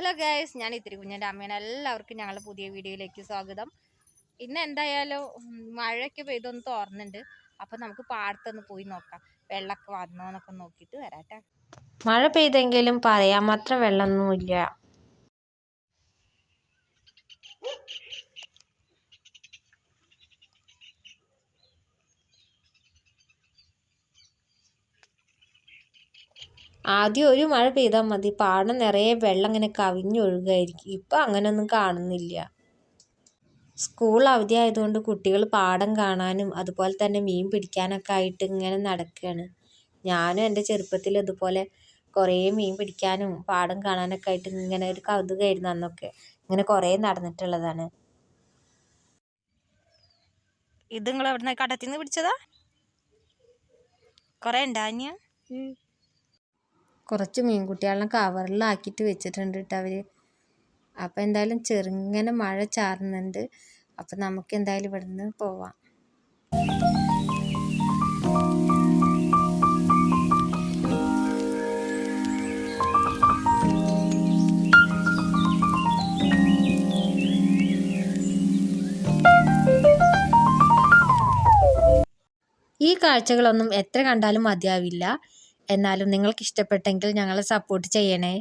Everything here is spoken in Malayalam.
ഹലോ ഗൈസ് ഞാൻ ഇത്തിരി കുഞ്ഞന്റെ അമ്മേനെ എല്ലാവർക്കും ഞങ്ങളുടെ പുതിയ വീഡിയോയിലേക്ക് സ്വാഗതം. ഇന്ന് എന്തായാലും മഴയൊക്കെ പെയ്തൊന്ന് തോർന്നുണ്ട്. അപ്പം നമുക്ക് പാടത്തൊന്ന് പോയി നോക്കാം. വെള്ളമൊക്കെ വന്നോന്നൊക്കെ നോക്കിയിട്ട് വരാട്ടെ മഴ പെയ്തെങ്കിലും പറയാൻ മാത്രം വെള്ളമൊന്നുമില്ല. ആദ്യം ഒരു മഴ പെയ്താൽ മതി. പാടം നിറയെ വെള്ളം ഇങ്ങനെ കവിഞ്ഞൊഴുകായിരിക്കും. ഇപ്പം അങ്ങനെയൊന്നും കാണുന്നില്ല. സ്കൂൾ അവധി ആയതുകൊണ്ട് കുട്ടികൾ പാടം കാണാനും അതുപോലെ തന്നെ മീൻ പിടിക്കാനൊക്കെ ആയിട്ട് ഇങ്ങനെ നടക്കുകയാണ്. ഞാനും എന്റെ ചെറുപ്പത്തിൽ ഇതുപോലെ കുറേ മീൻ പിടിക്കാനും പാടം കാണാനൊക്കെ ആയിട്ട് ഇങ്ങനെ ഒരു കൗതുകമായിരുന്നു അന്നൊക്കെ. ഇങ്ങനെ കുറേ നടന്നിട്ടുള്ളതാണ്. ഇത് നിങ്ങൾ എവിടെ കടത്തിൽ നിന്ന് പിടിച്ചതാ? കുറേ ഉണ്ടാഞ്ഞ കുറച്ച് മീൻകുട്ടികളെ കവറിലാക്കിയിട്ട് വെച്ചിട്ടുണ്ട് കേട്ടോ അവർ അപ്പോൾ എന്തായാലും ചെറുങ്ങനെ മഴ ചാറുന്നുണ്ട്. അപ്പം നമുക്ക് എന്തായാലും ഇവിടെ നിന്ന് പോവാം. ഈ കാഴ്ചകളൊന്നും എത്ര കണ്ടാലും മതിയാവില്ല. എന്നാലും നിങ്ങൾക്ക് ഇഷ്ടപ്പെട്ടെങ്കിൽ ഞങ്ങളെ സപ്പോർട്ട് ചെയ്യണേ.